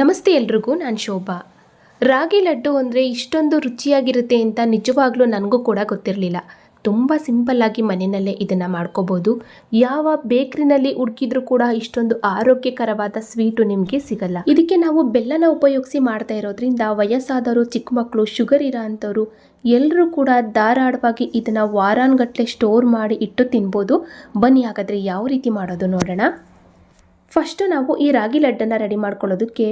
ನಮಸ್ತೆ ಎಲ್ರಿಗೂ, ನಾನು ಶೋಭಾ. ರಾಗಿ ಲಡ್ಡು ಅಂದರೆ ಇಷ್ಟೊಂದು ರುಚಿಯಾಗಿರುತ್ತೆ ಅಂತ ನಿಜವಾಗ್ಲೂ ನನಗೂ ಕೂಡ ಗೊತ್ತಿರಲಿಲ್ಲ. ತುಂಬ ಸಿಂಪಲ್ಲಾಗಿ ಮನೆಯಲ್ಲೇ ಇದನ್ನು ಮಾಡ್ಕೋಬೋದು. ಯಾವ ಬೇಕ್ರಿನಲ್ಲಿ ಹುಡುಕಿದ್ರೂ ಕೂಡ ಇಷ್ಟೊಂದು ಆರೋಗ್ಯಕರವಾದ ಸ್ವೀಟು ನಿಮಗೆ ಸಿಗಲ್ಲ. ಇದಕ್ಕೆ ನಾವು ಬೆಲ್ಲನ ಉಪಯೋಗಿಸಿ ಮಾಡ್ತಾ ಇರೋದ್ರಿಂದ ವಯಸ್ಸಾದವರು ಚಿಕ್ಕ ಮಕ್ಕಳು ಶುಗರ್ ಇರೋ ಅಂಥವ್ರು ಎಲ್ಲರೂ ಕೂಡ ಧಾರಾಳವಾಗಿ ಇದನ್ನು ವಾರಾನ್ಗಟ್ಟಲೆ ಸ್ಟೋರ್ ಮಾಡಿ ಇಟ್ಟು ತಿನ್ಬೋದು. ಬನ್ನಿ ಹಾಗಾದರೆ ಯಾವ ರೀತಿ ಮಾಡೋದು ನೋಡೋಣ. ಫಸ್ಟು ನಾವು ಈ ರಾಗಿ ಲಡ್ಡನ್ನು ರೆಡಿ ಮಾಡ್ಕೊಳ್ಳೋದಕ್ಕೆ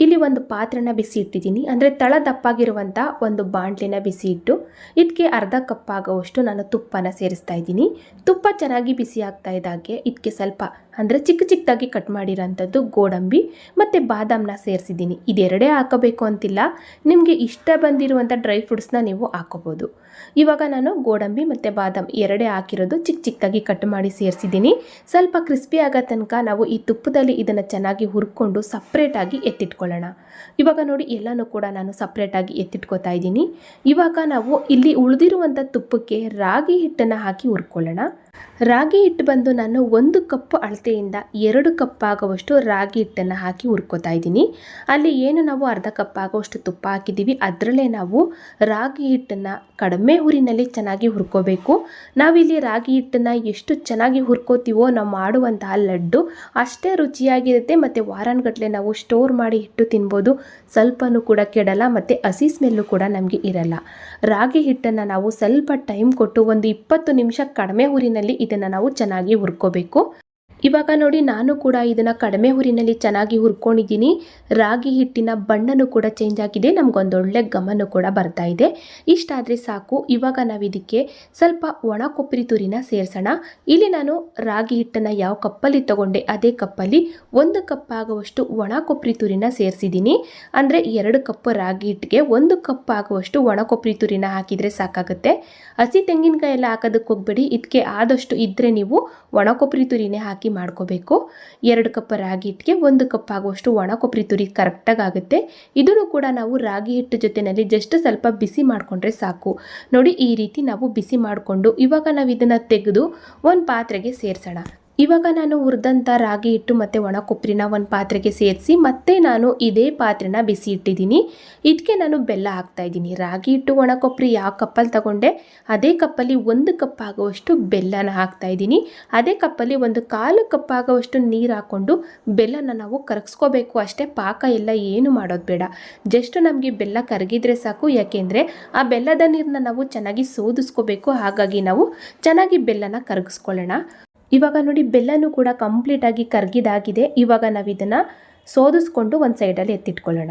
ಇಲ್ಲಿ ಒಂದು ಪಾತ್ರೆನ ಬಿಸಿ ಇಟ್ಟಿದ್ದೀನಿ. ಅಂದರೆ ತಳ ದಪ್ಪಾಗಿರುವಂಥ ಒಂದು ಬಾಣಲಿನ ಬಿಸಿ ಇಟ್ಟು ಇದಕ್ಕೆ ಅರ್ಧ ಕಪ್ ಆಗೋವಷ್ಟು ನಾನು ತುಪ್ಪನ ಸೇರಿಸ್ತಾ ಇದ್ದೀನಿ. ತುಪ್ಪ ಚೆನ್ನಾಗಿ ಬಿಸಿ ಆಗ್ತಾ ಇದ್ದಾಗೆ ಇದಕ್ಕೆ ಸ್ವಲ್ಪ ಅಂದರೆ ಚಿಕ್ಕ ಚಿಕ್ಕದಾಗಿ ಕಟ್ ಮಾಡಿರೋಂಥದ್ದು ಗೋಡಂಬಿ ಮತ್ತು ಬಾದಾಮನ್ನ ಸೇರಿಸಿದ್ದೀನಿ. ಇದೆರಡೇ ಹಾಕೋಬೇಕು ಅಂತಿಲ್ಲ. ನಿಮಗೆ ಇಷ್ಟ ಬಂದಿರುವಂಥ ಡ್ರೈ ಫ್ರೂಟ್ಸ್ನ ನೀವು ಹಾಕೋಬೋದು. ಇವಾಗ ನಾನು ಗೋಡಂಬಿ ಮತ್ತು ಬಾದಾಮ್ ಎರಡೇ ಹಾಕಿರೋದು ಚಿಕ್ಕ ಚಿಕ್ಕದಾಗಿ ಕಟ್ ಮಾಡಿ ಸೇರಿಸಿದ್ದೀನಿ. ಸ್ವಲ್ಪ ಕ್ರಿಸ್ಪಿ ಆಗೋ ತನಕ ನಾವು ಈ ತುಪ್ಪದಲ್ಲಿ ಇದನ್ನು ಚೆನ್ನಾಗಿ ಹುರ್ಕೊಂಡು ಸಪ್ರೇಟಾಗಿ ಎತ್ತಿಟ್ಕೊಳ್ಳೋಣ. ಇವಾಗ ನೋಡಿ ಎಲ್ಲನೂ ಕೂಡ ನಾನು ಸಪ್ರೇಟಾಗಿ ಎತ್ತಿಟ್ಕೋತಾ ಇದ್ದೀನಿ. ಇವಾಗ ನಾವು ಇಲ್ಲಿ ಉಳಿದಿರುವಂಥ ತುಪ್ಪಕ್ಕೆ ರಾಗಿ ಹಿಟ್ಟನ್ನು ಹಾಕಿ ಹುರ್ಕೊಳ್ಳೋಣ. ರಾಗಿ ಹಿಟ್ಟು ಬಂದು ನಾನು ಒಂದು ಕಪ್ ಅಳತೆಯಿಂದ ಎರಡು ಕಪ್ ಆಗುವಷ್ಟು ರಾಗಿ ಹಿಟ್ಟನ್ನು ಹಾಕಿ ಹುರ್ಕೋತಾ ಇದ್ದೀನಿ. ಅಲ್ಲಿ ಏನು ನಾವು ಅರ್ಧ ಕಪ್ ಆಗುವಷ್ಟು ತುಪ್ಪ ಹಾಕಿದ್ದೀವಿ, ಅದರಲ್ಲೇ ನಾವು ರಾಗಿ ಹಿಟ್ಟನ್ನು ಕಡಿಮೆ ಹುರಿನಲ್ಲಿ ಚೆನ್ನಾಗಿ ಹುರ್ಕೋಬೇಕು. ನಾವಿಲ್ಲಿ ರಾಗಿ ಹಿಟ್ಟನ್ನು ಎಷ್ಟು ಚೆನ್ನಾಗಿ ಹುರ್ಕೋತೀವೋ ನಾವು ಮಾಡುವಂತಹ ಲಡ್ಡು ಅಷ್ಟೇ ರುಚಿಯಾಗಿರುತ್ತೆ. ಮತ್ತು ವಾರಾನ್ಗಟ್ಲೆ ನಾವು ಸ್ಟೋರ್ ಮಾಡಿ ಹಿಟ್ಟು ತಿನ್ಬೋದು. ಸ್ವಲ್ಪನೂ ಕೂಡ ಕೆಡಲ್ಲ, ಮತ್ತು ಹಸಿ ಸ್ಮೆಲ್ಲು ಕೂಡ ನಮಗೆ ಇರಲ್ಲ. ರಾಗಿ ಹಿಟ್ಟನ್ನು ನಾವು ಸ್ವಲ್ಪ ಟೈಮ್ ಕೊಟ್ಟು ಒಂದು ಇಪ್ಪತ್ತು ನಿಮಿಷ ಕಡಿಮೆ ಹುರಿನಲ್ಲಿ ಇದನ್ನು ನಾವು ಚೆನ್ನಾಗಿ ಹುರ್ಕೋಬೇಕು. ಇವಾಗ ನೋಡಿ ನಾನು ಕೂಡ ಇದನ್ನು ಕಡಿಮೆ ಹುರಿನಲ್ಲಿ ಚೆನ್ನಾಗಿ ಹುರ್ಕೊಂಡಿದ್ದೀನಿ. ರಾಗಿ ಹಿಟ್ಟಿನ ಬಣ್ಣನೂ ಕೂಡ ಚೇಂಜ್ ಆಗಿದೆ. ನಮಗೊಂದೊಳ್ಳೆ ಗಮನ ಕೂಡ ಬರ್ತಾ ಇದೆ. ಇಷ್ಟಾದರೆ ಸಾಕು, ಇವಾಗ ನಾವು ಇದಕ್ಕೆ ಸ್ವಲ್ಪ ಒಣ ಕೊಬ್ಬರಿ ತುರಿನ ಸೇರಿಸೋಣ. ಇಲ್ಲಿ ನಾನು ರಾಗಿ ಹಿಟ್ಟನ್ನು ಯಾವ ಕಪ್ಪಲ್ಲಿ ತಗೊಂಡೆ, ಅದೇ ಕಪ್ಪಲ್ಲಿ ಒಂದು ಕಪ್ ಆಗುವಷ್ಟು ಒಣ ಕೊಬ್ಬರಿ ತುರಿನ ಸೇರಿಸಿದ್ದೀನಿ. ಅಂದರೆ ಎರಡು ಕಪ್ ರಾಗಿ ಹಿಟ್ಟಿಗೆ ಒಂದು ಕಪ್ ಆಗುವಷ್ಟು ಒಣ ಕೊಬ್ಬರಿ ತುರಿನ ಹಾಕಿದರೆ ಸಾಕಾಗುತ್ತೆ. ಹಸಿ ತೆಂಗಿನಕಾಯಿ ಎಲ್ಲ ಹಾಕೋದಕ್ಕೆ ಹೋಗ್ಬೇಡಿ. ಇದಕ್ಕೆ ಆದಷ್ಟು ಇದ್ದರೆ ನೀವು ಒಣ ಕೊಬ್ಬರಿ ತುರಿನೇ ಹಾಕಿ ಮಾಡ್ಕೋಬೇಕು. ಎರಡು ಕಪ್ ರಾಗಿ ಹಿಟ್ಟಿಗೆ ಒಂದು ಕಪ್ ಆಗುವಷ್ಟು ಒಣ ಕೊಬ್ಬರಿ ತುರಿ ಕರೆಕ್ಟಾಗಿ ಆಗುತ್ತೆ. ಇದನ್ನು ಕೂಡ ನಾವು ರಾಗಿ ಹಿಟ್ಟು ಜೊತೆಯಲ್ಲಿ ಜಸ್ಟ್ ಸ್ವಲ್ಪ ಬಿಸಿ ಮಾಡಿಕೊಂಡ್ರೆ ಸಾಕು. ನೋಡಿ ಈ ರೀತಿ ನಾವು ಬಿಸಿ ಮಾಡಿಕೊಂಡು ಇವಾಗ ನಾವು ಇದನ್ನು ತೆಗೆದು ಒಂದು ಪಾತ್ರೆಗೆ ಸೇರಿಸೋಣ. ಇವಾಗ ನಾನು ಹುರಿದಂಥ ರಾಗಿ ಹಿಟ್ಟು ಮತ್ತು ಒಣ ಕೊಬ್ಬರಿನ ಒಂದು ಪಾತ್ರೆಗೆ ಸೇರಿಸಿ ಮತ್ತೆ ನಾನು ಇದೇ ಪಾತ್ರೆನ ಬಿಸಿ ಇಟ್ಟಿದ್ದೀನಿ. ಇದಕ್ಕೆ ನಾನು ಬೆಲ್ಲ ಹಾಕ್ತಾ ಇದ್ದೀನಿ. ರಾಗಿ ಹಿಟ್ಟು ಒಣ ಕೊಬ್ಬರಿ ಯಾವ ಕಪ್ಪಲ್ಲಿ ತಗೊಂಡೆ, ಅದೇ ಕಪ್ಪಲ್ಲಿ ಒಂದು ಕಪ್ ಆಗುವಷ್ಟು ಬೆಲ್ಲನ ಹಾಕ್ತಾ ಇದ್ದೀನಿ. ಅದೇ ಕಪ್ಪಲ್ಲಿ ಒಂದು ಕಾಲು ಕಪ್ ಆಗುವಷ್ಟು ನೀರು ಹಾಕ್ಕೊಂಡು ಬೆಲ್ಲನ ನಾವು ಕರಗಿಸ್ಕೋಬೇಕು. ಅಷ್ಟೇ ಪಾಕ ಎಲ್ಲ ಏನು ಮಾಡೋದು ಬೇಡ. ಜಸ್ಟ್ ನಮಗೆ ಬೆಲ್ಲ ಕರಗಿದ್ರೆ ಸಾಕು. ಯಾಕೆಂದರೆ ಆ ಬೆಲ್ಲದ ನೀರನ್ನ ನಾವು ಚೆನ್ನಾಗಿ ಸೋದಿಸ್ಕೋಬೇಕು. ಹಾಗಾಗಿ ನಾವು ಚೆನ್ನಾಗಿ ಬೆಲ್ಲನ ಕರಗಿಸ್ಕೊಳ್ಳೋಣ. ಇವಾಗ ನೋಡಿ ಬೆಲ್ಲನೂ ಕೂಡ ಕಂಪ್ಲೀಟಾಗಿ ಕರ್ಗಿದಾಗಿದೆ. ಇವಾಗ ನಾವು ಇದನ್ನು ಸೋದಿಸ್ಕೊಂಡು ಒಂದು ಸೈಡಲ್ಲಿ ಎತ್ತಿಟ್ಕೊಳ್ಳೋಣ.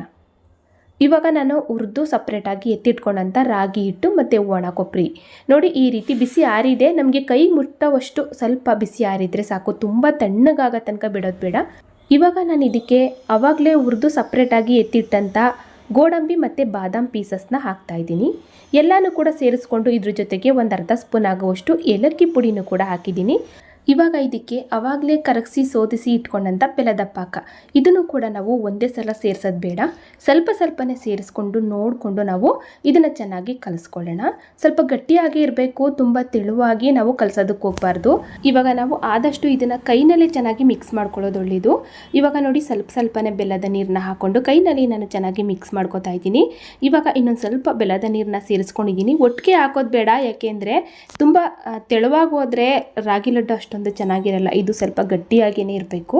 ಇವಾಗ ನಾನು ಹುರಿದು ಸಪ್ರೇಟಾಗಿ ಎತ್ತಿಟ್ಕೊಂಡಂಥ ರಾಗಿ ಹಿಟ್ಟು ಮತ್ತು ಒಣ ಕೊಬ್ಬರಿ ನೋಡಿ ಈ ರೀತಿ ಬಿಸಿ ಆರಿದೆ. ನಮಗೆ ಕೈ ಮುಟ್ಟವಷ್ಟು ಸ್ವಲ್ಪ ಬಿಸಿ ಆರಿದರೆ ಸಾಕು. ತುಂಬ ತಣ್ಣಗಾಗೋ ತನಕ ಬಿಡೋದು ಬೇಡ. ಇವಾಗ ನಾನು ಇದಕ್ಕೆ ಆವಾಗಲೇ ಹುರಿದು ಸಪ್ರೇಟಾಗಿ ಎತ್ತಿಟ್ಟಂಥ ಗೋಡಂಬಿ ಮತ್ತು ಬಾದಾಮ್ ಪೀಸಸ್ನ ಹಾಕ್ತಾ ಇದ್ದೀನಿ. ಎಲ್ಲನೂ ಕೂಡ ಸೇರಿಸ್ಕೊಂಡು ಇದ್ರ ಜೊತೆಗೆ ಒಂದು ಅರ್ಧ ಸ್ಪೂನ್ ಆಗುವಷ್ಟು ಏಲಕ್ಕಿ ಪುಡಿನೂ ಕೂಡ ಹಾಕಿದ್ದೀನಿ. ಇವಾಗ ಇದಕ್ಕೆ ಅವಾಗಲೇ ಕರಗಿಸಿ ಸೋದಿಸಿ ಇಟ್ಕೊಂಡಂಥ ಬೆಲ್ಲದ ಪಾಕ ಇದನ್ನು ಕೂಡ ನಾವು ಒಂದೇ ಸಲ ಸೇರಿಸೋದು ಬೇಡ. ಸ್ವಲ್ಪ ಸ್ವಲ್ಪನೇ ಸೇರಿಸ್ಕೊಂಡು ನೋಡಿಕೊಂಡು ನಾವು ಇದನ್ನು ಚೆನ್ನಾಗಿ ಕಲಿಸ್ಕೊಳ್ಳೋಣ. ಸ್ವಲ್ಪ ಗಟ್ಟಿಯಾಗಿ ಇರಬೇಕು, ತುಂಬ ತೆಳುವಾಗಿ ನಾವು ಕಲಸೋದಕ್ಕೆ ಹೋಗಬಾರ್ದು. ಇವಾಗ ನಾವು ಆದಷ್ಟು ಇದನ್ನು ಕೈನಲ್ಲೇ ಚೆನ್ನಾಗಿ ಮಿಕ್ಸ್ ಮಾಡ್ಕೊಳ್ಳೋದು ಒಳ್ಳೆಯದು ಇವಾಗ ನೋಡಿ ಸ್ವಲ್ಪ ಸ್ವಲ್ಪನೇ ಬೆಲ್ಲದ ನೀರನ್ನ ಹಾಕ್ಕೊಂಡು ಕೈನಲ್ಲಿ ನಾನು ಚೆನ್ನಾಗಿ ಮಿಕ್ಸ್ ಮಾಡ್ಕೊತಾ ಇದ್ದೀನಿ. ಇವಾಗ ಇನ್ನೊಂದು ಸ್ವಲ್ಪ ಬೆಲ್ಲದ ನೀರನ್ನ ಸೇರಿಸ್ಕೊಂಡಿದ್ದೀನಿ. ಒಟ್ಟಿಗೆ ಹಾಕೋದು ಬೇಡ, ಯಾಕೆಂದರೆ ತುಂಬ ತೆಳುವಾಗಿ ಹೋದರೆ ರಾಗಿ ಲಡ್ಡು ಅಷ್ಟೊಂದು ಚೆನ್ನಾಗಿರಲ್ಲ. ಇದು ಸ್ವಲ್ಪ ಗಟ್ಟಿಯಾಗಿಯೇ ಇರಬೇಕು.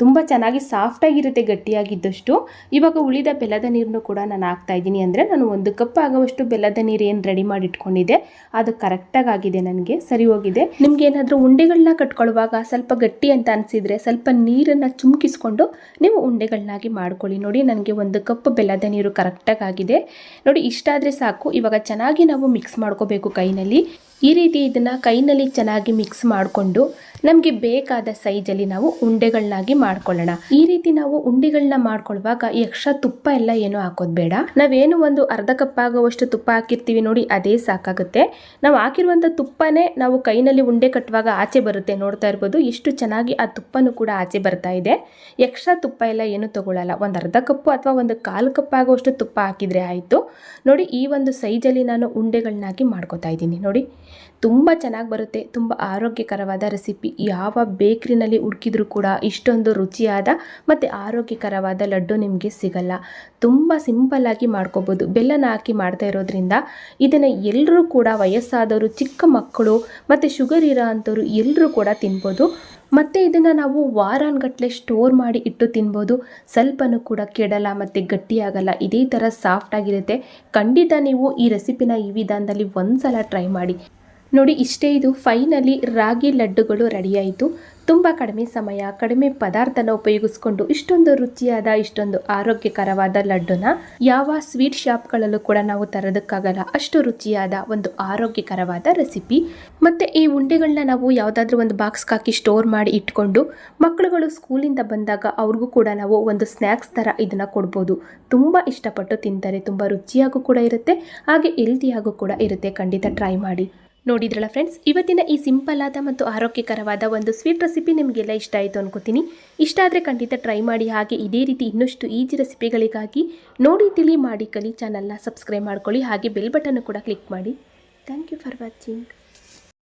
ತುಂಬ ಚೆನ್ನಾಗಿ ಸಾಫ್ಟಾಗಿರುತ್ತೆ, ಗಟ್ಟಿಯಾಗಿದ್ದಷ್ಟು. ಇವಾಗ ಉಳಿದ ಬೆಲ್ಲದ ನೀರನ್ನು ಕೂಡ ನಾನು ಹಾಕ್ತಾ ಇದ್ದೀನಿ ಅಂದರೆ ನಾನು ಒಂದು ಕಪ್ ಆಗುವಷ್ಟು ಬೆಲ್ಲದ ನೀರು ಏನು ರೆಡಿ ಮಾಡಿ ಇಟ್ಕೊಂಡಿದ್ದೆ ಅದು ಕರೆಕ್ಟಾಗಿ ಆಗಿದೆ ನನಗೆ, ಸರಿ ಹೋಗಿದೆ. ನಿಮ್ಗೆ ಏನಾದರೂ ಉಂಡೆಗಳನ್ನ ಕಟ್ಕೊಳ್ಳುವಾಗ ಸ್ವಲ್ಪ ಗಟ್ಟಿ ಅಂತ ಅನಿಸಿದರೆ ಸ್ವಲ್ಪ ನೀರನ್ನು ಚುಮ್ಕಿಸ್ಕೊಂಡು ನೀವು ಉಂಡೆಗಳನ್ನಾಗಿ ಮಾಡ್ಕೊಳ್ಳಿ. ನೋಡಿ, ನನಗೆ ಒಂದು ಕಪ್ ಬೆಲ್ಲದ ನೀರು ಕರೆಕ್ಟಾಗಿ ಆಗಿದೆ. ನೋಡಿ, ಇಷ್ಟಾದರೆ ಸಾಕು. ಇವಾಗ ಚೆನ್ನಾಗಿ ನಾವು ಮಿಕ್ಸ್ ಮಾಡ್ಕೋಬೇಕು ಕೈನಲ್ಲಿ. ಈ ರೀತಿ ಇದನ್ನು ಕೈನಲ್ಲಿ ಚೆನ್ನಾಗಿ ಮಿಕ್ಸ್ ಮಾಡಿಕೊಂಡು ನಮಗೆ ಬೇಕಾದ ಸೈಜಲ್ಲಿ ನಾವು ಉಂಡೆಗಳನ್ನಾಗಿ ಮಾಡ್ಕೊಳ್ಳೋಣ. ಈ ರೀತಿ ನಾವು ಉಂಡೆಗಳನ್ನ ಮಾಡ್ಕೊಳ್ಳುವಾಗ ಎಕ್ಸ್ಟ್ರಾ ತುಪ್ಪ ಎಲ್ಲ ಏನು ಹಾಕೋದು ಬೇಡ. ನಾವೇನು ಒಂದು ಅರ್ಧ ಕಪ್ ಆಗುವಷ್ಟು ತುಪ್ಪ ಹಾಕಿರ್ತೀವಿ ನೋಡಿ, ಅದೇ ಸಾಕಾಗುತ್ತೆ. ನಾವು ಹಾಕಿರುವಂಥ ತುಪ್ಪನೇ ನಾವು ಕೈನಲ್ಲಿ ಉಂಡೆ ಕಟ್ಟುವಾಗ ಆಚೆ ಬರುತ್ತೆ ನೋಡ್ತಾ ಇರ್ಬೋದು. ಇಷ್ಟು ಚೆನ್ನಾಗಿ ಆ ತುಪ್ಪನೂ ಕೂಡ ಆಚೆ ಬರ್ತಾ ಇದೆ. ಎಕ್ಸ್ಟ್ರಾ ತುಪ್ಪ ಎಲ್ಲ ಏನು ತಗೊಳ್ಳಲ್ಲ ಒಂದು ಅರ್ಧ ಕಪ್ಪು ಅಥವಾ ಒಂದು ಕಾಲು ಕಪ್ ಆಗುವಷ್ಟು ತುಪ್ಪ ಹಾಕಿದರೆ ಆಯಿತು. ನೋಡಿ, ಈ ಒಂದು ಸೈಜಲ್ಲಿ ನಾನು ಉಂಡೆಗಳನ್ನಾಗಿ ಮಾಡ್ಕೋತಾ ಇದ್ದೀನಿ. ನೋಡಿ ತುಂಬ ಚೆನ್ನಾಗಿ ಬರುತ್ತೆ, ತುಂಬ ಆರೋಗ್ಯಕರವಾದ ರೆಸಿಪಿ. ಯಾವ ಬೇಕ್ರಿನಲ್ಲಿ ಹುಡುಕಿದ್ರೂ ಕೂಡ ಇಷ್ಟೊಂದು ರುಚಿಯಾದ ಮತ್ತು ಆರೋಗ್ಯಕರವಾದ ಲಡ್ಡು ನಿಮಗೆ ಸಿಗಲ್ಲ. ತುಂಬ ಸಿಂಪಲ್ಲಾಗಿ ಮಾಡ್ಕೋಬೋದು. ಬೆಲ್ಲನ ಹಾಕಿ ಮಾಡ್ತಾ ಇರೋದ್ರಿಂದ ಇದನ್ನು ಎಲ್ಲರೂ ಕೂಡ ವಯಸ್ಸಾದವರು, ಚಿಕ್ಕ ಮಕ್ಕಳು ಮತ್ತು ಶುಗರ್ ಇರೋ ಅಂಥವ್ರು ಎಲ್ಲರೂ ಕೂಡ ತಿನ್ಬೋದು. ಮತ್ತು ಇದನ್ನು ನಾವು ವಾರಾನ್ಗಟ್ಟಲೆ ಸ್ಟೋರ್ ಮಾಡಿ ಇಟ್ಟು ತಿನ್ಬೋದು. ಸ್ವಲ್ಪನೂ ಕೂಡ ಕೆಡಲ್ಲ ಮತ್ತು ಗಟ್ಟಿಯಾಗಲ್ಲ. ಇದೇ ಥರ ಸಾಫ್ಟಾಗಿರುತ್ತೆ ಖಂಡಿತ ನೀವು ಈ ರೆಸಿಪಿನ ಈ ವಿಧಾನದಲ್ಲಿ ಒಂದು ಸಲ ಟ್ರೈ ಮಾಡಿ. ನೋಡಿ, ಇಷ್ಟೇ ಇದು. ಫೈನಲಿ ರಾಗಿ ಲಡ್ಡುಗಳು ರೆಡಿಯಾಯಿತು. ತುಂಬ ಕಡಿಮೆ ಸಮಯ, ಕಡಿಮೆ ಪದಾರ್ಥನ ಉಪಯೋಗಿಸ್ಕೊಂಡು ಇಷ್ಟೊಂದು ರುಚಿಯಾದ, ಇಷ್ಟೊಂದು ಆರೋಗ್ಯಕರವಾದ ಲಡ್ಡುನ ಯಾವ ಸ್ವೀಟ್ ಶಾಪ್ಗಳಲ್ಲೂ ಕೂಡ ನಾವು ತರೋದಕ್ಕಾಗಲ್ಲ. ಅಷ್ಟು ರುಚಿಯಾದ ಒಂದು ಆರೋಗ್ಯಕರವಾದ ರೆಸಿಪಿ. ಮತ್ತು ಈ ಉಂಡೆಗಳನ್ನ ನಾವು ಯಾವುದಾದ್ರೂ ಒಂದು ಬಾಕ್ಸ್ಗೆ ಹಾಕಿ ಸ್ಟೋರ್ ಮಾಡಿ ಇಟ್ಕೊಂಡು ಮಕ್ಕಳುಗಳು ಸ್ಕೂಲಿಂದ ಬಂದಾಗ ಅವ್ರಿಗೂ ಕೂಡ ನಾವು ಒಂದು ಸ್ನ್ಯಾಕ್ಸ್ ಥರ ಇದನ್ನು ಕೊಡ್ಬೋದು. ತುಂಬ ಇಷ್ಟಪಟ್ಟು ತಿಂತಾರೆ, ತುಂಬ ರುಚಿಯಾಗೂ ಕೂಡ ಇರುತ್ತೆ, ಹಾಗೆ ಹೆಲ್ತಿಯಾಗೂ ಕೂಡ ಇರುತ್ತೆ. ಖಂಡಿತ ಟ್ರೈ ಮಾಡಿ. ನೋಡಿದ್ರಲ್ಲ ಫ್ರೆಂಡ್ಸ್ ಇವತ್ತಿನ ಈ ಸಿಂಪಲ್ ಆದ ಮತ್ತು ಆರೋಗ್ಯಕರವಾದ ಒಂದು ಸ್ವೀಟ್ ರೆಸಿಪಿ ನಿಮಗೆಲ್ಲ ಇಷ್ಟ ಆಯಿತು ಅನ್ಕೋತೀನಿ. ಇಷ್ಟ ಆದರೆ ಖಂಡಿತ ಟ್ರೈ ಮಾಡಿ, ಹಾಗೆ ಇದೇ ರೀತಿ ಇನ್ನಷ್ಟು ಈಜಿ ರೆಸಿಪಿಗಳಿಗಾಗಿ ನೋಡಿ, ತಿಳಿ, ಮಾಡಿ, ಕಲಿ ಚಾನಲ್ನ ಸಬ್ಸ್ಕ್ರೈಬ್ ಮಾಡ್ಕೊಳ್ಳಿ, ಹಾಗೆ ಬೆಲ್ ಬಟನ್ನು ಕೂಡ ಕ್ಲಿಕ್ ಮಾಡಿ. Thank you for watching